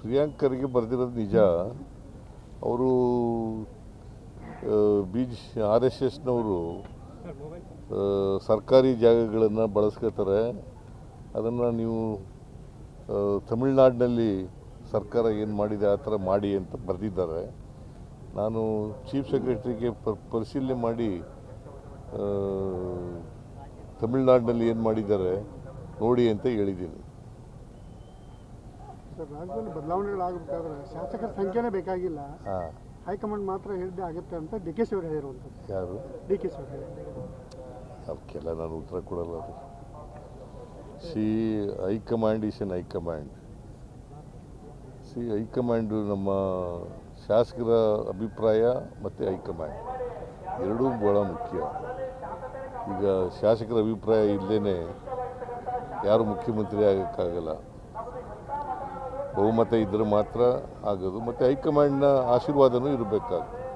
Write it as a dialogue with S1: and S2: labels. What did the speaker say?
S1: ಪ್ರಿಯಾಂಕರ್ಗೆ ಬರೆದಿರೋದು ನಿಜ. ಅವರು ಬಿ ಜಿ ಆರ್ ಎಸ್ ಎಸ್ನವರು ಸರ್ಕಾರಿ ಜಾಗಗಳನ್ನು ಬಳಸ್ಕೋತಾರೆ. ಅದನ್ನು ನೀವು ತಮಿಳ್ನಾಡಿನಲ್ಲಿ ಸರ್ಕಾರ ಏನು ಮಾಡಿದೆ ಆ ಥರ ಮಾಡಿ ಅಂತ ಬರೆದಿದ್ದಾರೆ. ನಾನು ಚೀಫ್ ಸೆಕ್ರೆಟರಿಗೆ ಪ ಪರಿಶೀಲನೆ ಮಾಡಿ ತಮಿಳ್ನಾಡಿನಲ್ಲಿ ಏನು ಮಾಡಿದ್ದಾರೆ ನೋಡಿ ಅಂತ ಹೇಳಿದ್ದೀನಿ.
S2: ಸರ್ ರಾಜ್ಯದಲ್ಲಿ ಬದಲಾವಣೆಗಳಾಗಬೇಕಾದ್ರೆ ಶಾಸಕರ ಸಂಖ್ಯೆನೇ ಬೇಕಾಗಿಲ್ಲ. ಹೈಕಮಾಂಡ್ ಮಾತ್ರ ಹೇಳಿದ್ದೆ ಆಗುತ್ತೆ ಅಂತ ಡಿ ಕೆ ಶಿವರು ಹೇಳಿರುವಂಥದ್ದು.
S1: ಯಾರು?
S2: ಡಿ ಕೆ ಶಿವರು
S1: ಅವಕ್ಕೆಲ್ಲ ನಾನು ಉತ್ತರ ಕೊಡಲ್ಲ ಅದು. See high command is an high command. See high command ನಮ್ಮ ಶಾಸಕರ ಅಭಿಪ್ರಾಯ ಮತ್ತು ಹೈಕಮಾಂಡ್. ಎರಡೂ ಭಾಳ ಮುಖ್ಯ. ಈಗ ಶಾಸಕರ ಅಭಿಪ್ರಾಯ ಇಲ್ಲದೇ ಯಾರು ಮುಖ್ಯಮಂತ್ರಿ ಆಗೋಕ್ಕಾಗಲ್ಲ. ಬಹುಮತ ಇದ್ದರೆ ಮಾತ್ರ ಆಗೋದು ಮತ್ತು ಹೈಕಮಾಂಡ್ನ ಆಶೀರ್ವಾದನೂ ಇರಬೇಕಾಗ್ತದೆ.